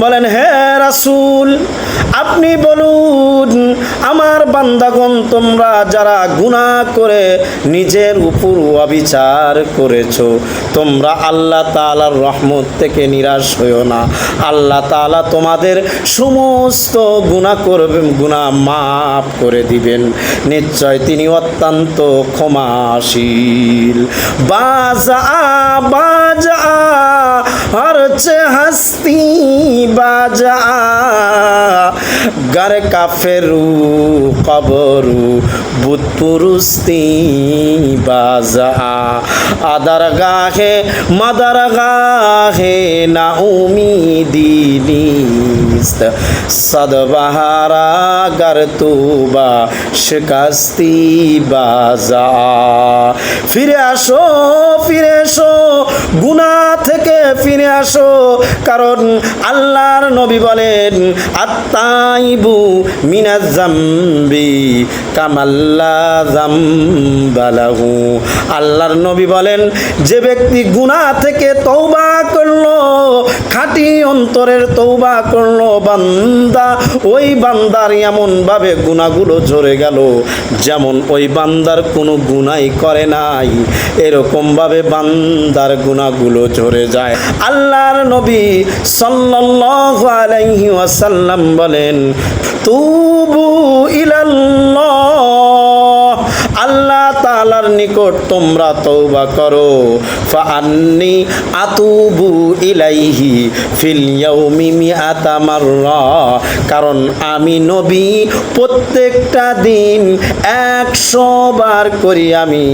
বলেন, হে রাসুল, আপনি বলুন, আমার বান্দাগণ তোমরা যারা গুনাহ করে নিজের উপর অবিচার করেছ, তোমরা আল্লাহ তাআলার রহমত থেকে নিরাশ হইও না। আল্লাহ তাআলা তোমাদের সমস্ত গুনাহ করবেন গুনাহ মাফ করে দিবেন। নিশ্চয় তিনি অত্যন্ত ক্ষমাশীল। বাজা বাজা হরছে হস্তি বাজা গার কাফেরু কবরু বুত পুরুস্তি বাজা। আদার গাহে, মাদার গাহে না উমিদি নিস্ত। সদবাহারা গর তুবা শিকাস্তি বাজা। ফিরে আসো, ফিরে এসো গুনা থেকে ফিরে আসো, কারণ আল্লাহর নবী বলেন, আত্মাইবু মিনাজ জাম্বি কামাল্লা আল্লাহর নবী বলেন, যে ব্যক্তি গুনাহ থেকে তওবা করল, খাঁটি অন্তরের তৌবা করল, বান্দা ওই বান্দার এমন ভাবে গুণাগুলো ঝরে গেল, যেমন ওই বান্দার কোনো গুনাই করে নাই। এরকম ভাবে বান্দার গুণাগুলো ঝরে যায়। আল্লাহর নবী সাল্লাল্লাহু আলাইহি ওয়াসাল্লাম বলেন, তুবু নিকট তোমরা তৌবা করো। ফাআন্নি আতুবু ইলাইহি ফিল ইয়াউমি কারণ আমি নবী, প্রত্যেকটা দিন একশো বার করি আমি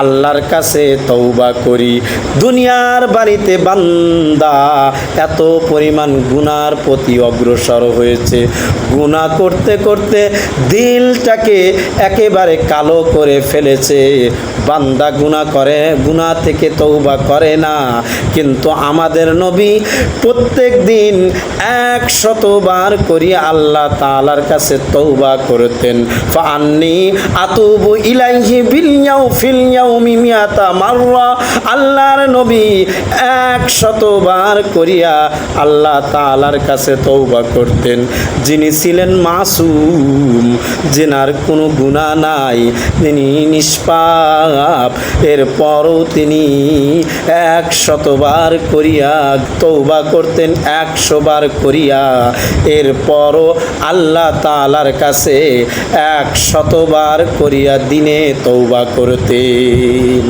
আল্লাহর কাছে তৌবা করি। দুনিয়ার বাড়িতে বান্দা এত পরিমাণ গুনার প্রতি অগ্রসর হয়েছে। গুনাহ করতে করতে দিলটাকে একেবারে কালো করে ফেলেছে। বান্দা গুনাহ করে, গুনাহ থেকে তৌবা করে না। কিন্তু আমাদের নবী প্রত্যেক দিন এক শতবার করিয়া আল্লাহ তাআলার কাছে তৌবা করতেন। ফান্নি আতুবু ইলাইহি বিল ইয়াউ মিমিয়াতা মাররা। আল্লাহর নবী এক শতবার করিয়া আল্লাহ তাআলার কাছে তৌবা করতেন। যিনি ছিলেন মাসুম, যেনার কোনো গুনাহ নাই, তিনি নিষ্পাপ। এরপরও তিনি এক শতবার করিয়া তৌবা করতেন, একশোবার করিয়া। এরপরও আল্লাহ তালার কাছে এক শতবার করিয়া দিনে তৌবা করতেন।